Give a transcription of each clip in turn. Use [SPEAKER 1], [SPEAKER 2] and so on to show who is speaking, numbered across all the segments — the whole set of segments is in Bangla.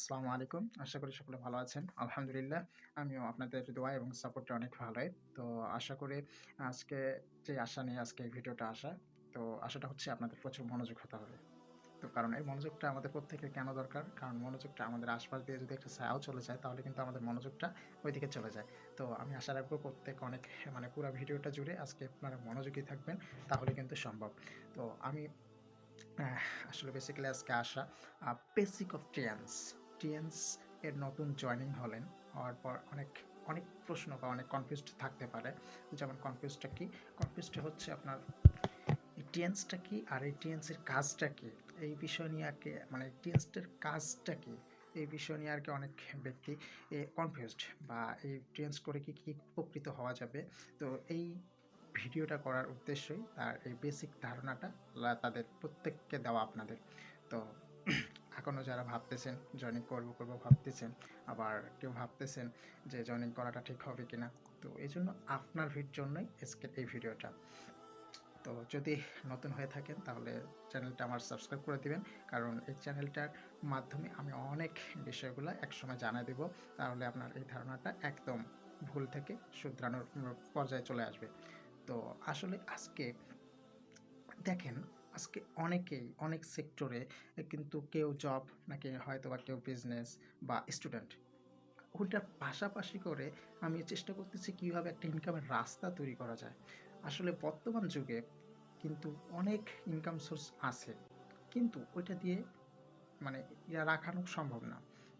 [SPEAKER 1] আসসালামু আলাইকুম। আশা করি সকলে ভালো আছেন। আলহামদুলিল্লাহ আমিও আপনাদের দোয়া এবং সাপোর্টটা অনেক ভালোই। তো আশা করি আজকে যে আশা নিয়ে আজকে এই ভিডিওটা আসা, তো আশাটা হচ্ছে আপনাদের প্রচুর মনোযোগ হতে হবে। তো কারণ এই মনোযোগটা আমাদের প্রত্যেকের কেন দরকার? কারণ মনোযোগটা আমাদের আশপাশ দিয়ে যদি একটা ছায়াও চলে যায় তাহলে কিন্তু আমাদের মনোযোগটা ওইদিকে চলে যায়। তো আমি আশা রাখব প্রত্যেক অনেক মানে পুরা ভিডিওটা জুড়ে আজকে আপনারা মনোযোগী থাকবেন তাহলে কিন্তু সম্ভব। তো আমি আসলে বেসিক্যালি আজকে আসা বেসিক অফ ট্রেন্স। ট্রেন্স এর নতুন জয়েনিং হলেন। হওয়ার পর অনেক, অনেক প্রশ্ন বা অনেক কনফিউজড থাকতে পারে। যেমন কনফিউজটা কি? কনফিউজটা হচ্ছে আপনার এই টেন্সটা কি? আর এই টেন্সের কাজটা কি? এই বিষয় নিয়ে আরকি মানে টেন্সটার কাজটা কি? এই বিষয় নিয়ে আরকি অনেক ব্যক্তি এ কনফিউজড বা এই টেন্স করে কি, কি উপকৃত হওয়া যাবে? তো এই ভিডিওটা করার উদ্দেশ্যই তার এই বেসিক ধারণাটা তাদের প্রত্যেককে দেওয়া আপনাদের। তো এখনও যারা ভাবতেছেন জয়েনিং করব, করব ভাবতেছেন, আবার কেউ ভাবতেছেন যে জয়েনিং করাটা ঠিক হবে কি না তো এই জন্য আপনার ভিড় জন্যই আজকের এই ভিডিওটা। তো যদি নতুন হয়ে থাকেন তাহলে চ্যানেলটা আমার সাবস্ক্রাইব করে দিবেন। কারণ এই চ্যানেলটার মাধ্যমে আমি অনেক বিষয়গুলা একসময় জানায় দিব। তাহলে আপনার এই ধারণাটা একদম ভুল থেকে শুধরানোর পর্যায়ে চলে আসবে। তো আসলে আজকে দেখেন আজকে অনেকেই অনেক সেক্টরে কিন্তু কেউ জব নাকি হয়তোবা কেউ বিজনেস বা স্টুডেন্ট। ওইটার পাশাপাশি করে আমি চেষ্টা করতেছি কীভাবে একটা ইনকামের রাস্তা তৈরি করা যায়। আসলে বর্তমান যুগে কিন্তু অনেক ইনকাম সোর্স আছে। কিন্তু ওইটা দিয়ে মানে ইয়া রাখানো সম্ভব না।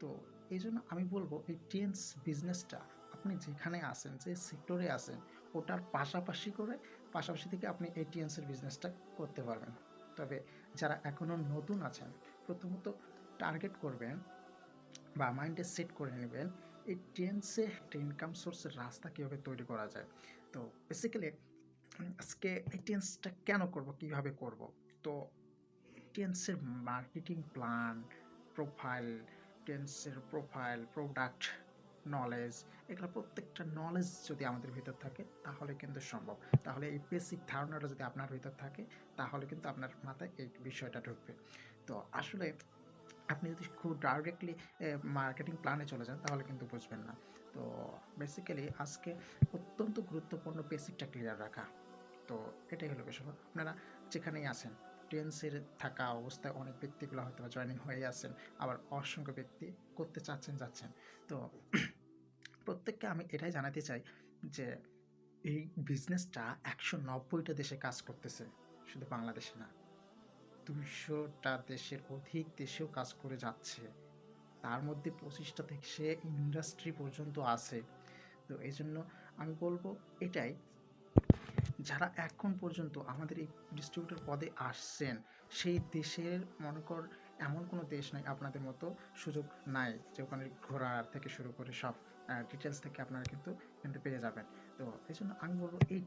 [SPEAKER 1] তো এই জন্য আমি বলব এই টেন্স বিজনেসটা আপনি যেখানে আছেন, যে সেক্টরে আছেন ওটার পাশাপাশি করে পাশাপাশি থেকে আপনি এই বিজনেসটা করতে পারবেন। তবে যারা এখনও নতুন আছেন, প্রথমত টার্গেট করবেন বা মাইন্ডে সেট করে নেবেন এই টেন্সে একটা ইনকাম সোর্সের রাস্তা কীভাবে তৈরি করা যায়। তো বেসিক্যালি আজকে এই টেন্সটা কেন করব? কীভাবে করব? তো টেন্সের মার্কেটিং প্ল্যান, প্রোফাইল, টেন্সের প্রোফাইল, প্রোডাক্ট, নলেজ এগুলো প্রত্যেকটা নলেজ যদি আমাদের ভিতর থাকে তাহলে কিন্তু সম্ভব। তাহলে এই বেসিক ধারণাটা যদি আপনার ভিতর থাকে তাহলে কিন্তু আপনার মাথায় এই বিষয়টা ঢুকবে। তো আসলে আপনি যদি খুব ডাইরেক্টলি মার্কেটিং প্ল্যানে চলে যান তাহলে কিন্তু বুঝবেন না। তো বেসিক্যালি আজকে অত্যন্ত গুরুত্বপূর্ণ বেসিকটা ক্লিয়ার রাখা। তো এটাই হলো বিষয়। আপনারা যেখানেই আছেন টেন্সের থাকা অবস্থায় অনেক ব্যক্তিগুলা হয়তোবা জয়েনিং হয়ে আছেন। আবার অসংখ্য ব্যক্তি করতে চাচ্ছেন, যাচ্ছেন। তো প্রত্যেককে আমি এটাই জানাতে চাই যে এই বিজনেসটা একশো নব্বইটা দেশে কাজ করতেছে। শুধু বাংলাদেশে না। ২০০ টা দেশের অধিক দেশেও কাজ করে যাচ্ছে। তার মধ্যে ২৫ টা দেশে ইন্ডাস্ট্রি পর্যন্ত আছে। তো এই জন্য আমি বলব এটাই যারা এখন পর্যন্ত আমাদের এই ডিস্ট্রিবিউটর পদে আসছেন, সেই দেশের মনে কর এমন কোনো দেশ নাই আপনাদের মতো সুযোগ নাই যে ওখানে ঘোরার থেকে শুরু করে সব ডিটেলস থেকে আপনারা কিন্তু, কিন্তু পেয়ে যাবেন। তো এই জন্য আমি বলব এই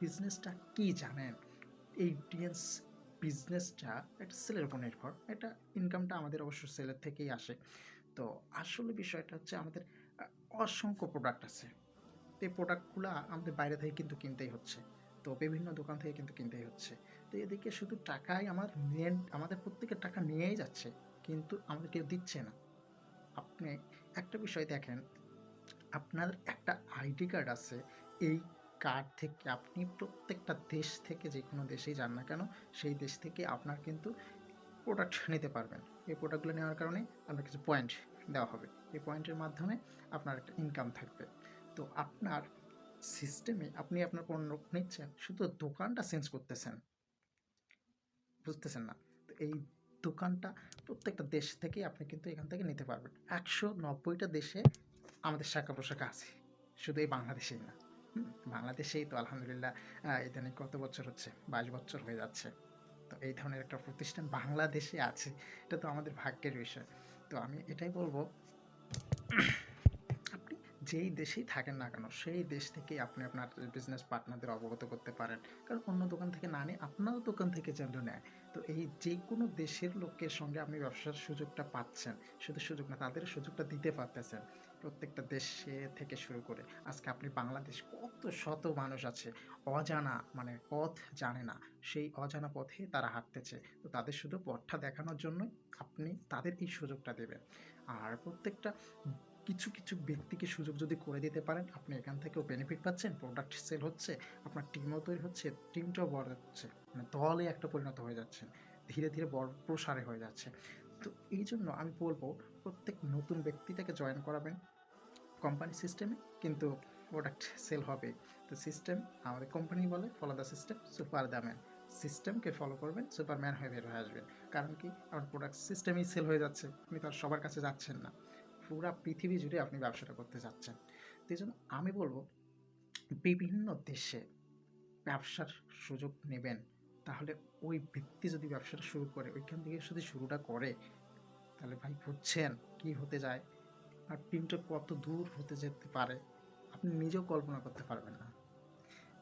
[SPEAKER 1] বিজনেসটা কি জানেন? এই বিজনেসটা একটা সেলের উপর নির্ভর। এটা ইনকামটা আমাদের অবশ্য সেলের থেকেই আসে। তো আসলে বিষয়টা হচ্ছে আমাদের অসংখ্য প্রোডাক্ট আছে। এই প্রোডাক্টগুলা আমাদের বাইরে থেকে কিন্তু কিনতেই হচ্ছে। তো বিভিন্ন দোকান থেকে কিন্তু কিনতেই হচ্ছে। তো এদিকে শুধু টাকাই আমার নেন আমাদের প্রত্যেকের টাকা নিয়েই যাচ্ছে। কিন্তু আমাদের কেউ দিচ্ছে না। আপনি একটা বিষয় দেখেন, আপনার একটা আইডি কার্ড আছে। এই কার্ড থেকে আপনি প্রত্যেকটা দেশ থেকে যে কোনো দেশেই যান না কেন, সেই দেশ থেকে আপনার কিন্তু প্রোডাক্ট নিতে পারবেন। এই প্রোডাক্টগুলো নেওয়ার কারণে আপনার কিছু পয়েন্ট দেওয়া হবে। এই পয়েন্টের মাধ্যমে আপনার একটা ইনকাম থাকবে। তো আপনার সিস্টেমে আপনি আপনার পণ্য নিচ্ছেন, শুধু দোকানটা চেঞ্জ করতেছেন। বুঝতেছেন না? তো এই দোকানটা প্রত্যেকটা দেশ থেকেই আপনি কিন্তু এখান থেকে নিতে পারবেন। একশো নব্বইটা দেশে আমাদের শাখা-প্রশাখা আছে। শুধু এই বাংলাদেশেই না। বাংলাদেশেই তো আলহামদুলিল্লাহ ইদানিং কত বছর হচ্ছে? ২২ বছর হয়ে যাচ্ছে। তো এই ধরনের একটা প্রতিষ্ঠান বাংলাদেশে আছে। এটা তো আমাদের ভাগ্যের বিষয়। তো আমি এটাই বলব যেই দেশেই থাকেন না কেন, সেই দেশ থেকেই আপনি আপনার বিজনেস পার্টনারদের অবগত করতে পারেন। কারণ অন্য দোকান থেকে না নিয়ে আপনার দোকান থেকে যেন নেয়। তো এই যে কোনো দেশের লোকের সঙ্গে আপনি ব্যবসার সুযোগটা পাচ্ছেন, শুধু সুযোগ না, তাদের সুযোগটা দিতে পারতেছেন প্রত্যেকটা দেশে থেকে শুরু করে। আজকে আপনি বাংলাদেশ কত শত মানুষ আছে, অজানা মানে পথ জানে না, সেই অজানা পথে তারা হাঁটতেছে। তো তাদের শুধু পথটা দেখানোর জন্যই আপনি তাদের এই সুযোগটা দেবেন। আর প্রত্যেকটা কিছু কিছু ব্যক্তিকে সুযোগ যদি করে দিতে পারেন, আপনি এখান থেকেও বেনিফিট পাচ্ছেন প্রোডাক্ট সেল হচ্ছে, আপনার টিমও তৈরি হচ্ছে টিমটাও বড় হচ্ছে মানে দলে একটা পরিণত হয়ে যাচ্ছে, ধীরে ধীরে বড় প্রসারে হয়ে যাচ্ছে। তো এই জন্য আমি বলব, প্রত্যেক নতুন ব্যক্তিটাকে জয়েন করাবেন। কোম্পানি সিস্টেমে কিন্তু প্রোডাক্ট সেল হবে। তো সিস্টেম আমাদের কোম্পানি বলে follow the system super the man সিস্টেমকে ফলো করবেন সুপারম্যান হয়ে বের হয়ে আসবেন। কারণ কি? আমার প্রোডাক্ট সিস্টেমেই সেল হয়ে যাচ্ছে, আপনি তো আর সবার কাছে যাচ্ছেন না। পুরা পৃথিবী জুড়ে আপনি ব্যবসাটা করতে যাচ্ছেন। তো এই জন্য আমি বলব, বিভিন্ন দেশে ব্যবসার সুযোগ নেবেন, তাহলে ওই ব্যক্তি যদি ব্যবসাটা শুরু করে, ওইখান থেকে যদি শুরুটা করে, তাহলে ভাই বুঝছেন কি হতে যায়। আর টিমটা কত দূর হতে যেতে পারে, আপনি নিজেও কল্পনা করতে পারবেন না।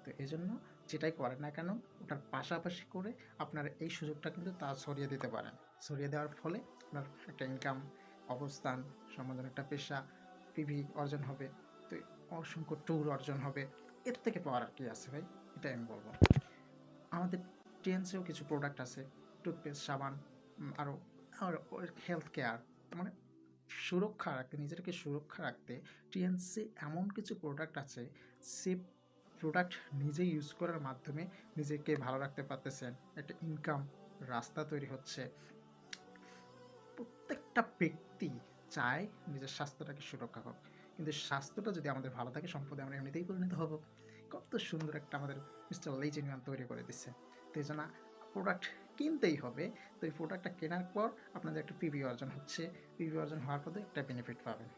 [SPEAKER 1] তো এই জন্য যেটাই করেন না কেন, ওটার পাশাপাশি করে আপনার এই সুযোগটা কিন্তু তা ছড়িয়ে দিতে পারেন। ছড়িয়ে দেওয়ার ফলে আপনার একটা ইনকাম অবস্থান সম্বন্ধে একটা পেশা পিভি অর্জন হবে। তো অসংখ্য ট্যুর অর্জন হবে। এর থেকে পাওয়ার আর কি আছে ভাই? এটাই আমি বলব। আমাদের টিএনসিও কিছু প্রোডাক্ট আছে। টুথপেস্ট সাবান আরও হেলথ কেয়ার মানে সুরক্ষা রাখতে নিজেকে সুরক্ষা রাখতে টিএনসি এমন কিছু প্রোডাক্ট আছে, সে প্রোডাক্ট নিজে ইউজ করার মাধ্যমে নিজেকে ভালো রাখতে পারতেছেন। একটা ইনকাম রাস্তা তৈরি হচ্ছে। প্রত্যেকটা ব্যক্তি চায় নিজের স্বাস্থ্যটাকে সুরক্ষা হোক। কিন্তু স্বাস্থ্যটা যদি আমাদের ভালো থাকে, সম্পদে আমরা এমনিতেই পরিণত হব। কত সুন্দর একটা আমাদের মিস্টার লেজেনিয়ান তৈরি করে দিচ্ছে তো এই জন্য প্রোডাক্ট কিনতেই হবে, তো এই প্রোডাক্টটা কেনার পর আপনাদের একটা পিভি অর্জন হচ্ছে। পিভি অর্জন হওয়ার পরে একটা বেনিফিট পাবেন।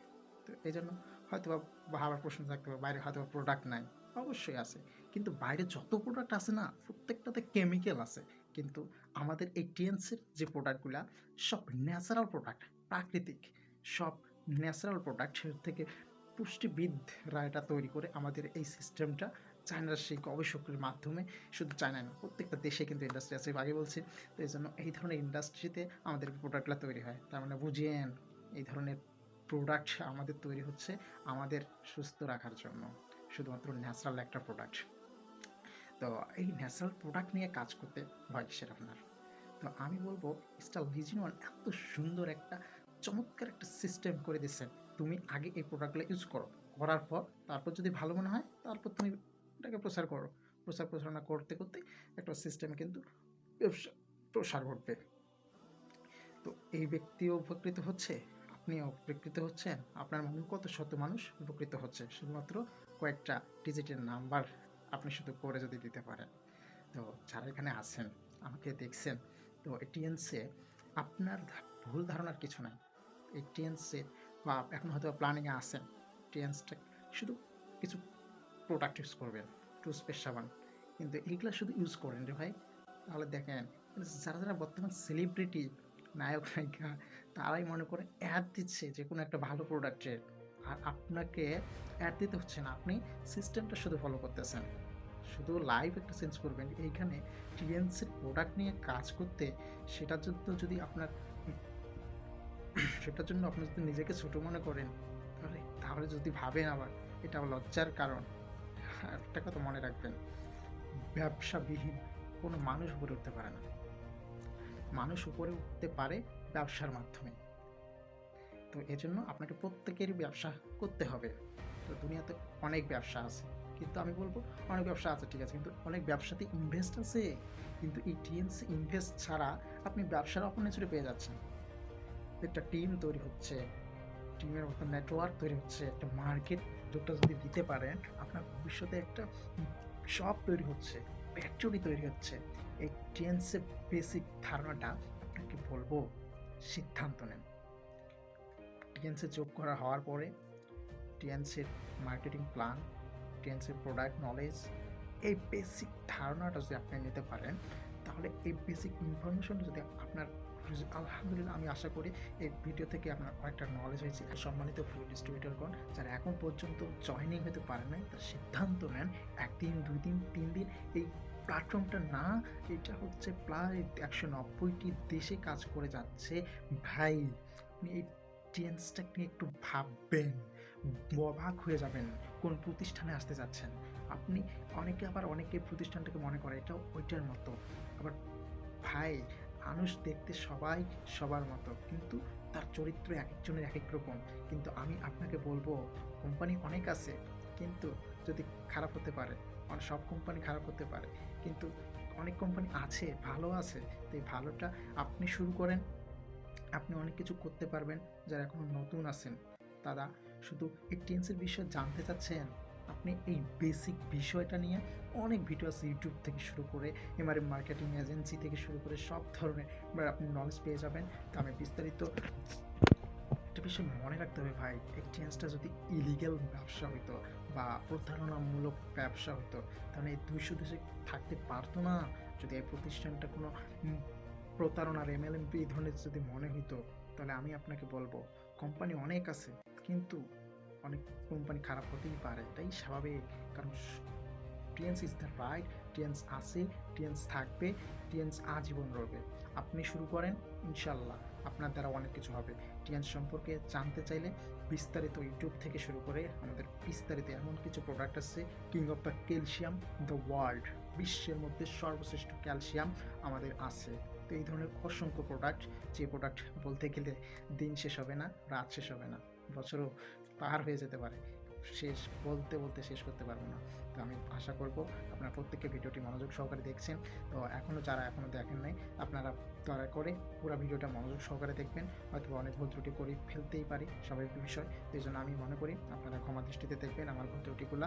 [SPEAKER 1] তো এই জন্য হয়তো বা ভাবার প্রশ্ন থাকতে পারে, বাইরে হয়তো প্রোডাক্ট নাই। অবশ্যই আছে। কিন্তু বাইরে যত প্রোডাক্ট আছে না, প্রত্যেকটাতে কেমিক্যাল আছে। কিন্তু আমাদের এই টিএনসির যে প্রোডাক্টগুলা সব ন্যাচারাল প্রোডাক্ট প্রাকৃতিক সব ন্যাচারাল প্রোডাক্ট থেকে পুষ্টিবিদরা এটা তৈরি করে আমাদের এই সিস্টেমটা চায়নার সেই গবেষকের মাধ্যমে, শুধু চায়নায় না, প্রত্যেকটা দেশে কিন্তু ইন্ডাস্ট্রি আছে। আগে বলছি, তো এই জন্য এই ধরনের ইন্ডাস্ট্রিতে আমাদের প্রোডাক্টগুলো তৈরি হয়। তার মানে বুঝিয়েন এই ধরনের প্রোডাক্ট আমাদের তৈরি হচ্ছে আমাদের সুস্থ রাখার জন্য। শুধুমাত্র ন্যাচারাল একটা প্রোডাক্ট তো এই ন্যাচারাল প্রোডাক্ট নিয়ে কাজ করতে ভয় কিসের আপনার? তো আমি বলব স্টার লিজিনওয়ান এত সুন্দর একটা চমৎকার একটা সিস্টেম করে দিচ্ছে তুমি আগে এই প্রোডাক্টগুলো ইউজ করো। করার পর তারপর যদি ভালো মনে হয়, তারপর তুমি এটাকে প্রচার করো। প্রচার প্রচারণা করতে করতে একটা সিস্টেম কিন্তু ব্যবসা প্রসার ঘটবে। তো এই ব্যক্তিও উপকৃত হচ্ছে, আপনিও উপকৃত হচ্ছেন। আপনার মনে কত শত মানুষ উপকৃত হচ্ছে? শুধুমাত্র কয়েকটা ডিজিটের নাম্বার আপনি শুধু করে যদি দিতে পারেন। তো যারা এখানে আছেন, আমাকে দেখছেন, তো এই টিএনসে আপনার ভুল ধারণার কিছু নাই। এই টিএনসে বা এখন হয়তো প্ল্যানিংয়ে আছেন টিএনসটা শুধু কিছু প্রোডাক্ট ইউজ করবেন টুথপেস্ট সাবান, কিন্তু এইগুলো শুধু ইউজ করেন রে ভাই। তাহলে দেখেন যারা যারা বর্তমান সেলিব্রিটি নায়ক, নায়িকা, তারাই মনে করে অ্যাড দিচ্ছে যে কোনো একটা ভালো প্রোডাক্টের আর আপনাকে অ্যাড দিতে হচ্ছে না, আপনি সিস্টেমটা শুধু ফলো করতেছেন। শুধু লাইভ একটা চেঞ্জ করবেন এইখানে টিএনসির প্রোডাক্ট নিয়ে কাজ করতে, সেটার জন্য যদি আপনার সেটার জন্য আপনি যদি নিজেকে ছোট মনে করেন, তাহলে তাহলে যদি ভাবেন আবার, এটা লজ্জার কারণ। একটা কথা মনে রাখবেন, ব্যবসাবিহীন কোনো মানুষ উপরে উঠতে পারে না। মানুষ উপরে উঠতে পারে ব্যবসার মাধ্যমে। তো এজন্য আপনাকে প্রত্যেকেরই ব্যবসা করতে হবে। তো দুনিয়াতে অনেক ব্যবসা আছে। কিন্তু আমি বলব, অনেক ব্যবসা আছে, ঠিক আছে, কিন্তু অনেক ব্যবসাতে ইনভেস্ট আছে। কিন্তু এই টিএনসি ইনভেস্ট ছাড়া আপনি ব্যবসার অপরচুনিটি পেয়ে যাচ্ছেন। একটা টিম তৈরি হচ্ছে টিমের মতো নেটওয়ার্ক তৈরি হচ্ছে, একটা মার্কেট যোগটা যদি দিতে পারেন, আপনার ভবিষ্যতে একটা শপ তৈরি হচ্ছে ফ্যাক্টরি তৈরি হচ্ছে। এই টিএনসি বেসিক ধারণাটা আপনাকে বলব? সিদ্ধান্ত নেন। টিএনসি যোগ করা হওয়ার পরে টিএনসির মার্কেটিং প্ল্যান টিএনসির প্রোডাক্ট নলেজ এই বেসিক ধারণাটা যদি আপনি নিতে পারেন তাহলে এই বেসিক ইনফরমেশন যদি আপনার আলহামদুলিল্লাহ আমি আশা করি এই ভিডিও থেকে আপনার অনেকটা নলেজ হয়েছে। সম্মানিত ফুড ডিস্ট্রিবিউটরগণ যারা এখন পর্যন্ত জয়নিং হতে পারে নাই, তার সিদ্ধান্ত নেন একদিন, দুই দিন, তিন দিন এই প্ল্যাটফর্মটা না, এটা হচ্ছে প্রায় একশো নব্বইটি দেশে কাজ করে যাচ্ছে। ভাই, আপনি এই নিয়ে একটু ভাববেন, অবাক হয়ে যাবেন, কোন প্রতিষ্ঠানে আসতে যাচ্ছেন। আপনি অনেকে আবার অনেকে প্রতিষ্ঠানটাকে মনে করে এটা ওইটার মতো। আবার ভাই, মানুষ দেখতে সবাই সবার মতো, কিন্তু তার চরিত্র এক একজনের এক এক রকম। কিন্তু আমি আপনাকে বলব, কোম্পানি অনেক আছে, কিন্তু যদি খারাপ হতে পারে অনেক সব কোম্পানি খারাপ হতে পারে, কিন্তু অনেক কোম্পানি আছে, ভালো আছে, তো এই ভালোটা আপনি শুরু করেন। আপনি অনেক কিছু করতে পারবেন, যারা এখনও নতুন আছেন। তারা শুধু এই টেন্সের বিষয়ে জানতে চাচ্ছেন আপনি এই বেসিক বিষয়টা নিয়ে অনেক ভিডিও ইউটিউব থেকে শুরু করে, এমআরএম মার্কেটিং এজেন্সি থেকে শুরু করে সব ধরনের আপনি নলেজ পেয়ে যাবেন। তো আমি বিস্তারিত একটা বিষয় মনে রাখতে হবে ভাই টেন্সটা যদি ইলিগ্যাল ব্যবসা হইতো বা প্রতারণামূলক ব্যবসা হতো তাহলে এই দুইশো দেশে থাকতে পারতো না। যদি এই প্রতিষ্ঠানটা কোনো প্রতারণার এমএলএম এই ধরনের যদি মনে হইতো, তাহলে আমি আপনাকে বলব কোম্পানি অনেক আছে, কিন্তু অনেক কোম্পানি খারাপ হতেই পারে। এটাই স্বাভাবিক। কারণ Tiens is the right Tiens আছে, টিএন্স থাকবে, টিএন্স আজীবন রবে। আপনি শুরু করেন ইনশাল্লাহ আপনার দ্বারা অনেক কিছু হবে। টিএন্স সম্পর্কে জানতে চাইলে বিস্তারিত ইউটিউব থেকে শুরু করে আমাদের বিস্তারিত এমন কিছু প্রোডাক্ট আছে king of the calcium the world বিশ্বের মধ্যে সর্বশ্রেষ্ঠ ক্যালসিয়াম আমাদের আছে। তো এই ধরনের অসংখ্য প্রোডাক্ট যে প্রোডাক্ট বলতে গেলে দিন শেষ হবে না, রাত শেষ হবে না। বছরও পার হয়ে যেতে পারে। শেষ, বলতে বলতে শেষ করতে পারব না। তো আমি আশা করব আপনারা প্রত্যেককে ভিডিওটি মনোযোগ সহকারে দেখছেন। তো এখনও যারা এখনও দেখেন নাই, আপনারা দয়া করে পুরো ভিডিওটা মনোযোগ সহকারে দেখবেন। হয়তো অনেক ভুল ত্রুটি করে ফেলতেই পারি স্বাভাবিক বিষয়। তো এই জন্য আমি মনে করি আপনারা ক্ষমা দৃষ্টিতে দেখবেন আমার ভুল ত্রুটিগুলো।